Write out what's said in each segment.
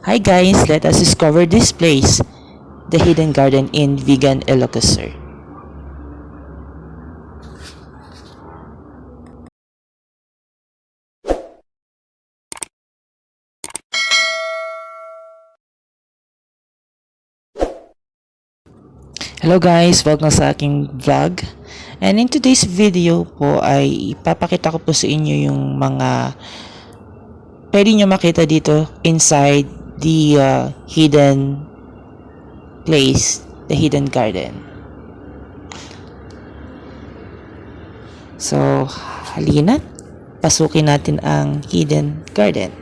Hi guys, let us discover this place, the Hidden Garden in Vegan Ilocos Hello guys, welcome sa aking vlog. And in today's video po ay ipapakita ko po sa inyo yung mga pwede nyo makita dito inside the uh, hidden place, the hidden garden. So, halina, pasukin natin ang hidden garden.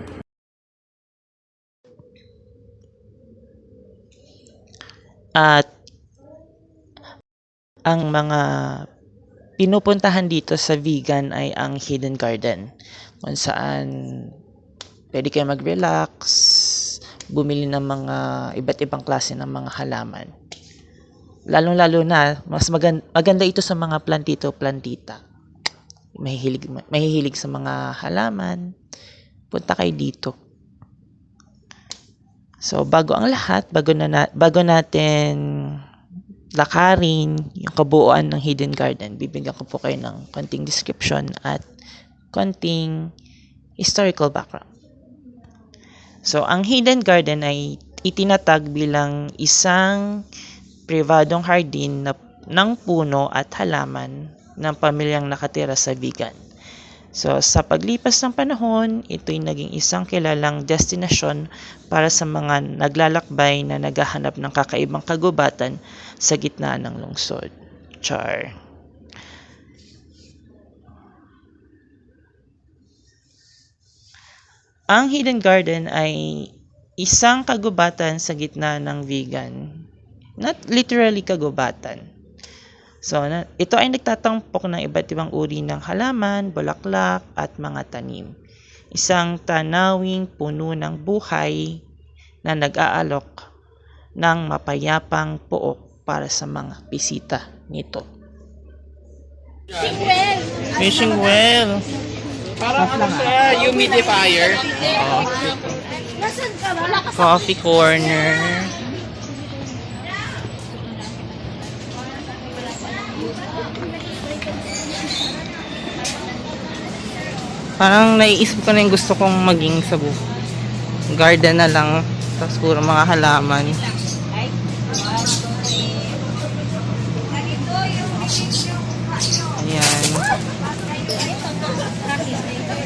At ang mga pinupuntahan dito sa vegan ay ang hidden garden kung saan pwede kayo mag-relax, bumili ng mga iba't ibang klase ng mga halaman. Lalong-lalo na, mas magan- maganda ito sa mga plantito, plantita. Mahihilig, mahihilig sa mga halaman, punta kayo dito. So, bago ang lahat, bago, na- bago natin lakarin yung kabuuan ng Hidden Garden, bibigyan ko po kayo ng konting description at konting historical background. So, ang Hidden Garden ay itinatag bilang isang privadong hardin na, ng puno at halaman ng pamilyang nakatira sa vegan. So, sa paglipas ng panahon, ito'y naging isang kilalang destinasyon para sa mga naglalakbay na naghahanap ng kakaibang kagubatan sa gitna ng lungsod. Char. Ang Hidden Garden ay isang kagubatan sa gitna ng vegan. Not literally kagubatan. So, na, ito ay nagtatampok ng iba't ibang uri ng halaman, bulaklak, at mga tanim. Isang tanawing puno ng buhay na nag-aalok ng mapayapang pook para sa mga bisita nito. Fishing well. Parang ano siya, humidifier. Coffee corner. Parang naiisip ko na yung gusto kong maging sa bu- garden na lang. Tapos puro mga halaman. Ayan.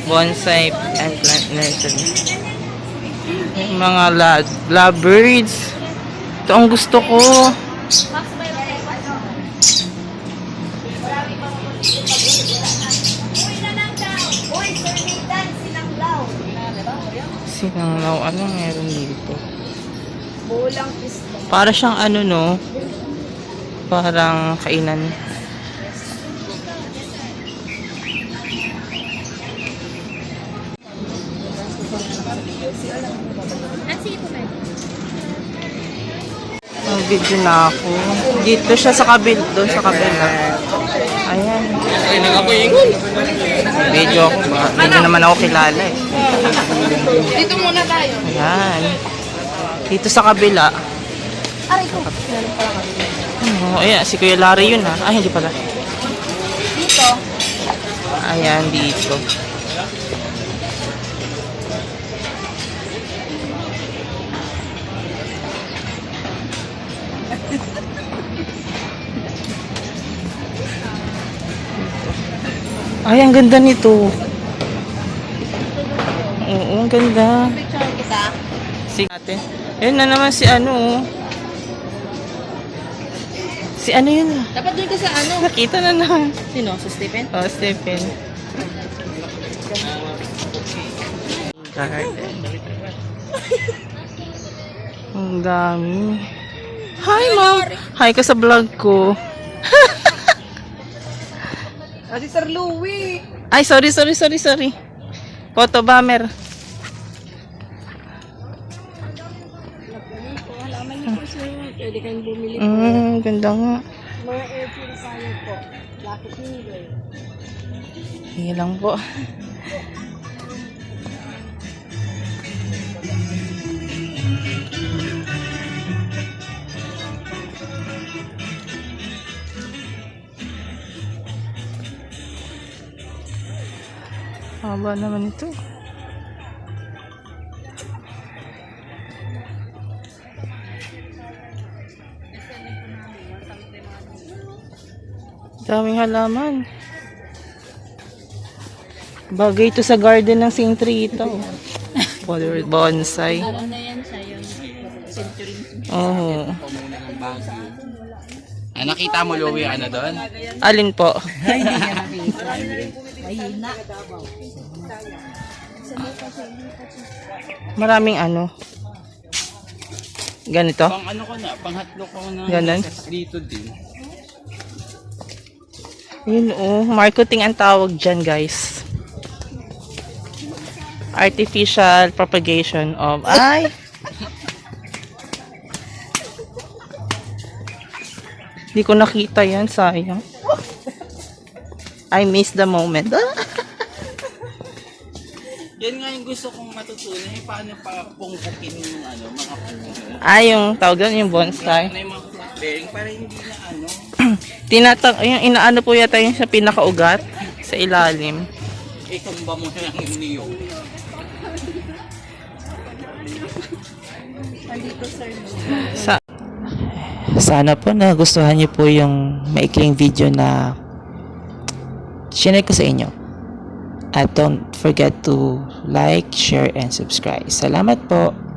Bonsai and plant nursery. Mga la lovebirds. Ito ang gusto ko. Sinanglaw. Ano meron dito? Para siyang ano no? Parang kainan. Ang video na ako. Dito siya sa kabil, doon sa kabila. Ayan. Ay, nag-apoy-ingon. Video ako. ba? Hindi naman ako kilala eh. Dito muna tayo. Ayan. Dito sa kabila. Aray ko. Oh, ayan, si Kuya Larry yun ha. Ay, hindi pala. Dito. Ayan, dito. Ay, ang ganda nito. Oo, ang ganda. Si ate. Ayun na naman si ano. oh. Si ano yun. Dapat doon ka sa ano? Nakita na naman. Sino? Si Stephen? Oh, Stephen. Garden. Ang dami. Hi, ma'am. Hi ka sa vlog ko. Ah, si Sir Louie. Ay, sorry, sorry, sorry, sorry. Photo bomber. Halaman niyo. Mm, ganda nga. Mga air purifier po. Lucky finger. Sige lang po. Haba naman ito. Daming halaman. Bagay ito sa garden ng St. Rita. Water bonsai. Ano na yan siya, yung century. Oo. Ah, nakita mo, Louie, ano doon? Alin po? Mahina. Maraming ano. Ganito? Pang ano ko na, pang hatlo ko na. Ganon? Dito din. Yun oh, marketing ang tawag dyan guys. Artificial propagation of... Ay! Hindi ko nakita yan, sayang. I miss the moment. Yan nga yung gusto kong matutunan. Eh, paano pa pungkukin yung ano, mga puno. Ay, yung tawag doon, yung bonsai. Yung mga fruit bearing para hindi na ano. Tinatang, yung inaano po yata yung sa pinakaugat, sa ilalim. Itumba mo na lang yung niyog. Sa Sana po nagustuhan niyo po yung maikling video na shinare ko sa inyo. At don't forget to like, share, and subscribe. Salamat po!